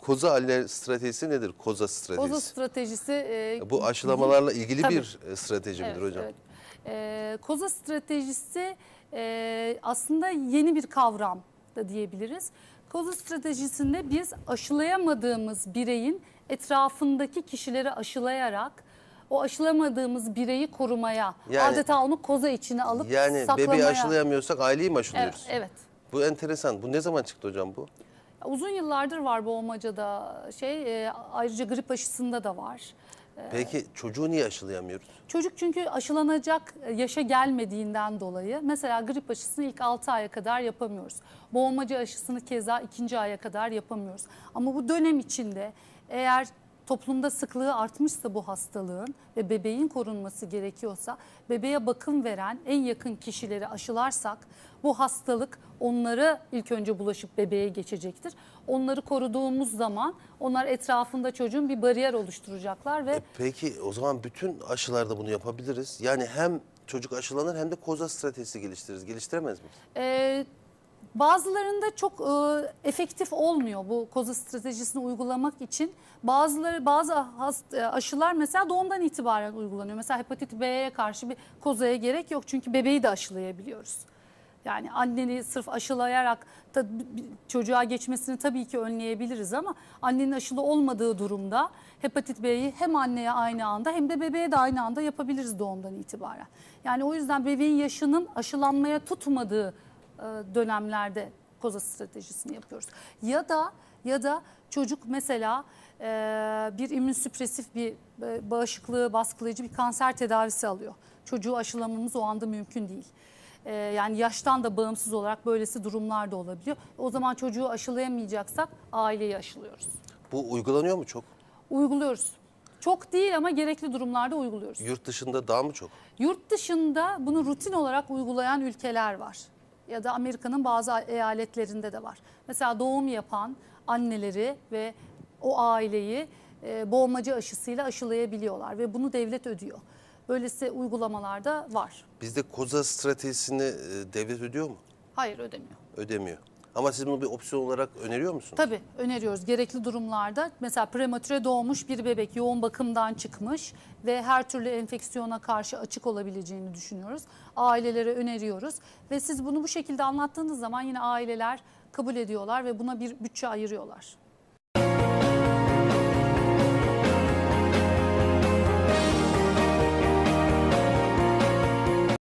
Koza aile stratejisi nedir? Koza stratejisi. Koza stratejisi e, Bu aşılamalarla ilgili Tabii. bir e, strateji midir Evet, hocam? evet. Ee, koza stratejisi e, aslında yeni bir kavram da diyebiliriz. Koza stratejisinde biz aşılayamadığımız bireyin etrafındaki kişileri aşılayarak o aşılamadığımız bireyi korumaya, Yani- adeta onu koza içine alıp Yani saklamaya. bebeği aşılayamıyorsak aileyi mi Evet, aşılıyoruz? evet. Bu enteresan. Bu ne zaman çıktı hocam bu? Uzun yıllardır var boğmacada şey, e, ayrıca grip aşısında da var. Peki çocuğu niye aşılayamıyoruz? Çocuk çünkü aşılanacak yaşa gelmediğinden dolayı mesela grip aşısını ilk 6 aya kadar yapamıyoruz. Boğmaca aşısını keza ikinci aya kadar yapamıyoruz. Ama bu dönem içinde eğer toplumda sıklığı artmışsa bu hastalığın ve bebeğin korunması gerekiyorsa bebeğe bakım veren en yakın kişileri aşılarsak bu hastalık onları ilk önce bulaşıp bebeğe geçecektir. Onları koruduğumuz zaman onlar etrafında çocuğun bir bariyer oluşturacaklar ve E peki o zaman bütün aşılarda bunu yapabiliriz. Yani hem çocuk aşılanır hem de koza stratejisi geliştiririz. Geliştiremez miyiz? Ee, bazılarında çok e, efektif olmuyor bu koza stratejisini uygulamak için. Bazıları bazı hast- e, aşılar mesela doğumdan itibaren uygulanıyor. Mesela hepatit B'ye karşı bir kozaya gerek yok çünkü bebeği de aşılayabiliyoruz. Yani anneni sırf aşılayarak da çocuğa geçmesini tabii ki önleyebiliriz ama annenin aşılı olmadığı durumda hepatit B'yi hem anneye aynı anda hem de bebeğe de aynı anda yapabiliriz doğumdan itibaren. Yani o yüzden bebeğin yaşının aşılanmaya tutmadığı dönemlerde koza stratejisini yapıyoruz. Ya da ya da çocuk mesela e, bir immünsüpresif bir e, bağışıklığı baskılayıcı bir kanser tedavisi alıyor. Çocuğu aşılamamız o anda mümkün değil. E, yani yaştan da bağımsız olarak böylesi durumlar da olabiliyor. O zaman çocuğu aşılayamayacaksak aileyi aşılıyoruz. Bu uygulanıyor mu çok? Uyguluyoruz. Çok değil ama gerekli durumlarda uyguluyoruz. Yurt dışında daha mı çok? Yurt dışında bunu rutin olarak uygulayan ülkeler var. Ya da Amerika'nın bazı eyaletlerinde de var. Mesela doğum yapan anneleri ve o aileyi e, boğmaca aşısıyla aşılayabiliyorlar ve bunu devlet ödüyor. Böylesi uygulamalarda var. Bizde koza stratejisini e, devlet ödüyor mu? Hayır ödemiyor. Ödemiyor. Ama siz bunu bir opsiyon olarak öneriyor musunuz? Tabii öneriyoruz gerekli durumlarda. Mesela prematüre doğmuş bir bebek yoğun bakımdan çıkmış ve her türlü enfeksiyona karşı açık olabileceğini düşünüyoruz. Ailelere öneriyoruz ve siz bunu bu şekilde anlattığınız zaman yine aileler kabul ediyorlar ve buna bir bütçe ayırıyorlar.